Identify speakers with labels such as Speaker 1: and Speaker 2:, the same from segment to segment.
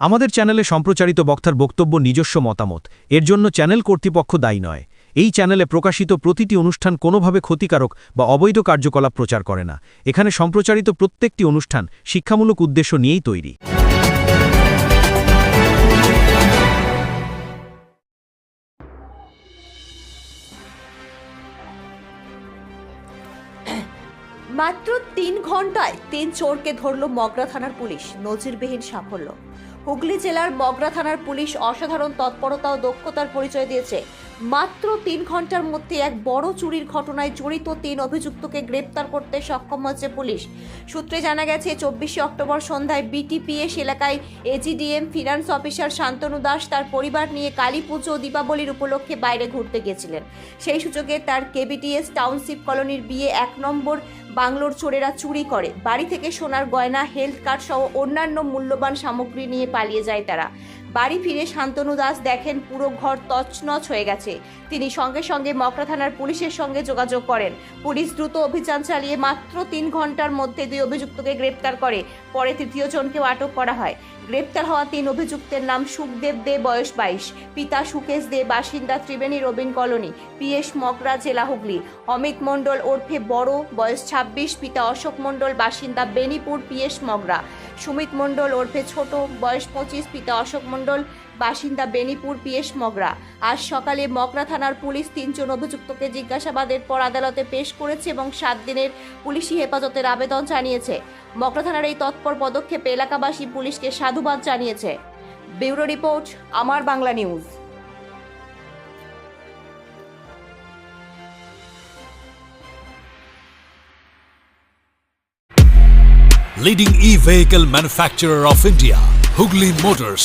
Speaker 1: আমাদের চ্যানেলে সম্প্রচারিত বক্তার বক্তব্য নিজস্ব মতামত। এর জন্য চ্যানেল কর্তৃপক্ষ দায়ী নয়। এই চ্যানেলে প্রকাশিত প্রতিটি অনুষ্ঠান কোনোভাবে ক্ষতিকারক বা অবৈধ কার্যকলাপ প্রচার করে না। এখানে সম্প্রচারিত প্রত্যেকটি অনুষ্ঠান শিক্ষামূলক উদ্দেশ্য নিয়েই তৈরি।
Speaker 2: মাত্র তিন ঘন্টায় তিন চোরকে ধরল মগরা থানার পুলিশ। নজিরবিহীন সাফল্য। হুগলি জেলার মগরা থানার পুলিশ অসাধারণ তৎপরতা ও দক্ষতার পরিচয় দিয়েছে। মাত্র তিন ঘণ্টার মধ্যে এক বড় চুরির ঘটনায় জড়িত তিন অভিযুক্তকে গ্রেপ্তার করতে সক্ষম হচ্ছে পুলিশ। সূত্রে জানা গেছে, চব্বিশে অক্টোবর সন্ধ্যায় বিটিপিএস এলাকায় AGDM finance officer Shantanu Das তার পরিবার নিয়ে কালী পুজো ও দীপাবলির উপলক্ষে বাইরে ঘুরতে গিয়েছিলেন। সেই সুযোগে তার কেবিটিএস টাউনশিপ কলোনির বিয়ে এক নম্বর বাংলোর চোরেরা চুরি করে। বাড়ি থেকে সোনার গয়না হেলথ কার্ড সহ অন্যান্য মূল্যবান সামগ্রী নিয়ে পালিয়ে যায় তারা। বাড়ি ফিরে শান্তনু দাস দেখেন পুরো ঘর তছনছ হয়ে গেছে। তিনি সঙ্গে সঙ্গে মকরা থানার পুলিশের সঙ্গে যোগাযোগ করেন। পুলিশ দ্রুত অভিযান চালিয়ে মাত্র তিন ঘণ্টার মধ্যে দুই অভিযুক্তকে গ্রেপ্তার করে। পরে তৃতীয় জনকেও আটক করা হয়। গ্রেপ্তার হওয়া তিন অভিযুক্তের নাম সুখদেব দে, বয়স বাইশ। পিতা সুকেশ দে, বাসিন্দা ত্রিবেণী রবিন কলোনি। পিএস মকরা, জেলা হুগলি। অমিত মণ্ডল ওরফে বড়, বয়স ছাব্বিশ। পিতা অশোক মণ্ডল, বাসিন্দা বেনিপুর, পিএস মগরা সুমিত মণ্ডল ওরফে ছোট, বয়স পঁচিশ। পিতা অশোক মণ্ডল বাসিন্দা বেনিপুর পিএস মগরা। আজ সকালে মগরা থানার পুলিশ তিনজন অভিযুক্তকে জিজ্ঞাসাবাদের পর আদালতে পেশ করেছে এবং সাত দিনের পুলিশি হেফাজতের আবেদন জানিয়েছে। মগরা থানার এই তৎপর পদক্ষেপে এলাকাবাসী পুলিশকে সাধুবাদ জানিয়েছে। Bureau report Amar Bangla news.
Speaker 3: Leading e-vehicle manufacturer of India, Hugli Motors.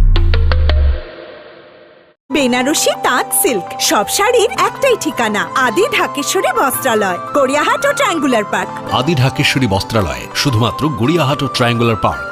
Speaker 4: Banarasi তাঁত সিল্ক। সব শাড়ির একটাই ঠিকানা, আদি ঢাকেশ্বরী বস্ত্রালয়, গড়িয়াহাট ও ট্রায়াঙ্গুলার পার্ক।
Speaker 5: আদি ঢাকেশ্বরী বস্ত্রালয়, শুধুমাত্র গড়িয়াহাট ও ট্রায়াঙ্গুলার পার্ক।